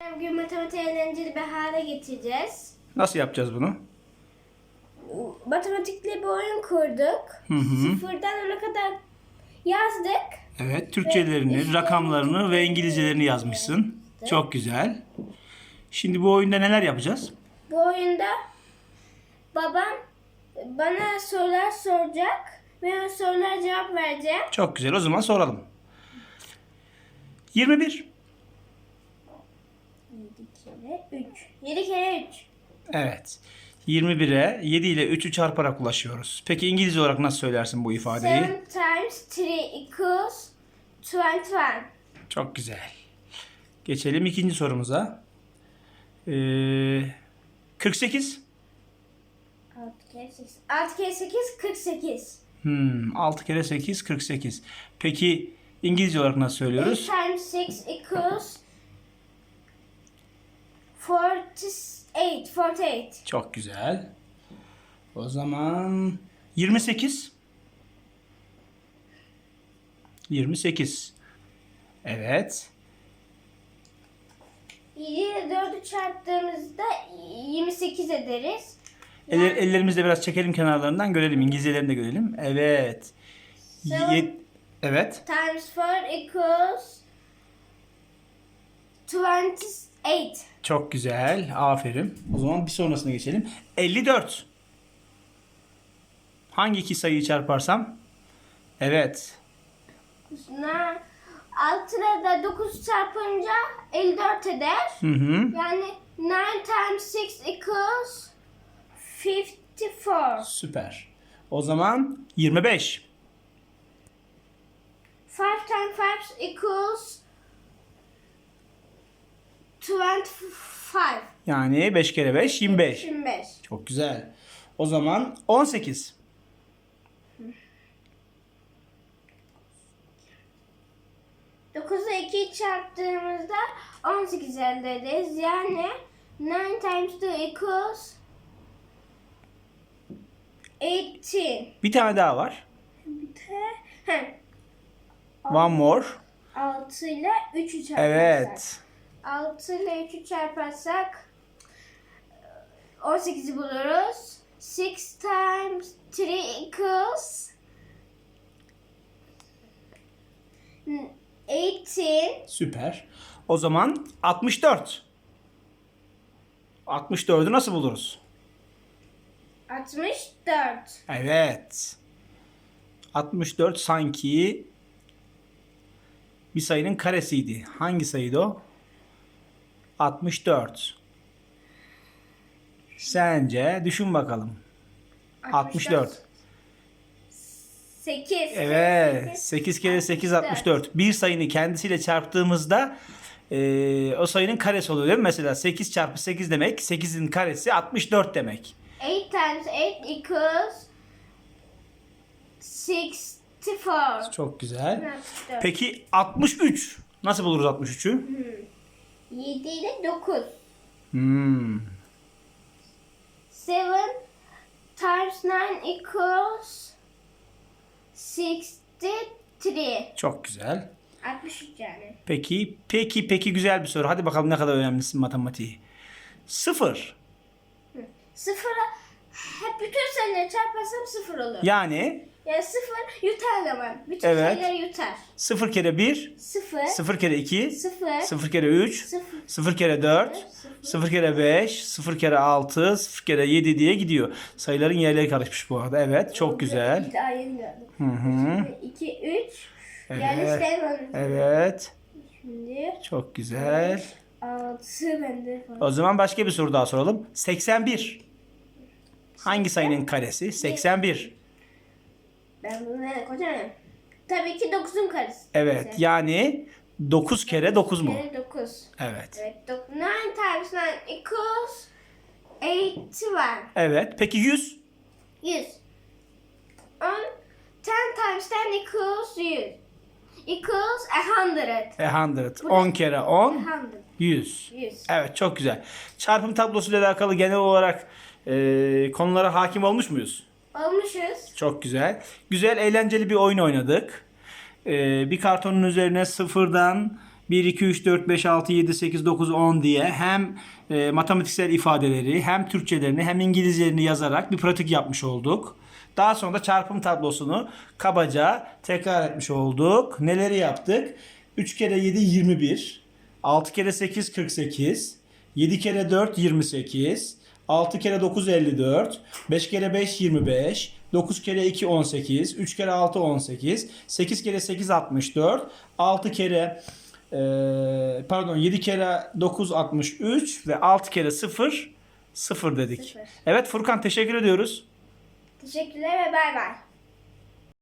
Bugün matematik eğlenceli bir hale getireceğiz. Nasıl yapacağız bunu? Matematikle bir oyun kurduk. Hı hı. Sıfırdan ona kadar yazdık. Evet, Türkçelerini, rakamlarını ve İngilizcelerini yazmışsın. Çok güzel. Şimdi bu oyunda neler yapacağız? Bu oyunda babam bana sorular soracak ve o sorulara cevap vereceğim. Çok güzel. O zaman soralım. 21. 7 kere 3. 7 kere 3. Evet. 21'e 7 ile 3'ü çarparak ulaşıyoruz. Peki İngilizce olarak nasıl söylersin bu ifadeyi? 7 times 3 equals 21. Çok güzel. Geçelim ikinci sorumuza. Ee, 48. 6 kere 8. 6 kere 8 48. Hmm, 6 kere 8 48. Peki İngilizce olarak nasıl 8 söylüyoruz? times 6 equals 48. 48. Çok güzel. O zaman 28. 28. Evet. 7 ile 4'ü çarptığımızda 28 ederiz. Eller, ellerimizle biraz çekelim kenarlarından görelim. İngilizcelerini de görelim. Evet. Seven. Yed- evet. Times 4 equals 28. Çok güzel. Aferin. O zaman bir sonrasına geçelim. 54. Hangi iki sayıyı çarparsam? Evet. 6 ile de 9 çarpınca 54 eder. Hı hı. Yani 9 times 6 equals 54. Süper. O zaman 25. 5 times 5 equals 25. Yani 5 kere 5 25. 25. Çok güzel. O zaman 18. Dokuzla 2'yi çarptığımızda 18 elde ederiz. Yani 9 times 2 equals 18. Bir tane daha var. Bir he, One more. 6 ile 3'ü çarparsak. Evet. 6 ile 3'ü çarparsak 18'i buluruz. 6 times 3 equals 18. Süper. O zaman 64. 64'ü nasıl buluruz? 64. Evet. 64 sanki bir sayının karesiydi. Hangi sayıydı o? 64. Sence düşün bakalım. 64. 8. Evet. 8 kere 8 64. Bir sayını kendisiyle çarptığımızda eee, o sayının karesi oluyor değil mi? Mesela 8 çarpı 8 demek 8'in karesi 64 demek. 8 times 8 equals 64. Çok güzel. 64. Peki 63. Nasıl buluruz 63'ü? 7 ile 9. Hmm. 7 times 9 equals 63. Çok güzel. 63 yani. Peki, peki, peki güzel bir soru. Hadi bakalım ne kadar önemlisin matematiği. Sıfır. Sıfıra hep bütün sayıları çarparsam sıfır olur. Yani Yani sıfır yutar zaman. Bütün Evet. sayıları yutar. sıfır kere bir, Sıfır. sıfır kere iki, Sıfır. sıfır kere üç, Sıfır. sıfır kere dört, Sıfır. sıfır kere beş, sıfır kere altı, sıfır kere yedi diye gidiyor. Sayıların yerleri karışmış bu arada. Evet, çok güzel. Bir daha yeni gördüm. Hı hı. 2, 3. Evet. Sayamadım. Evet, Şimdi çok güzel. 6 bende var. O zaman başka bir soru daha soralım. 81. Hangi sayının karesi? 81. Ben bunu nereye koyacağım? Tabii ki 9'un karesi. Evet, yani 9 kere 9 mu? 9. Evet. Evet. 9 times 9 equals 81. Evet. Peki 100? 100. 10 times 10 equals 100. Equals 100. A 100. 10 kere 10 100. 100. 100. Evet çok güzel. Çarpım tablosuyla alakalı genel olarak e, konulara hakim olmuş muyuz? Olmuşuz. Çok güzel. Güzel eğlenceli bir oyun oynadık. E, bir kartonun üzerine sıfırdan 1, 2, 3, 4, 5, 6, 7, 8, 9, 10 diye hem e, matematiksel ifadeleri hem Türkçelerini hem İngilizcelerini yazarak bir pratik yapmış olduk. Daha sonra da çarpım tablosunu kabaca tekrar etmiş olduk. Neleri yaptık? 3 kere 7 21. 6 kere 8 48. 7 kere 4 28. 6 kere 9 54. 5 kere 5 25. 9 kere 2 18. 3 kere 6 18. 8 kere 8 64. 6 kere eee, pardon 7 kere 9 63 ve 6 kere 0 0 dedik. Sıfır. Evet Furkan teşekkür ediyoruz. Teşekkürler ve bay bay.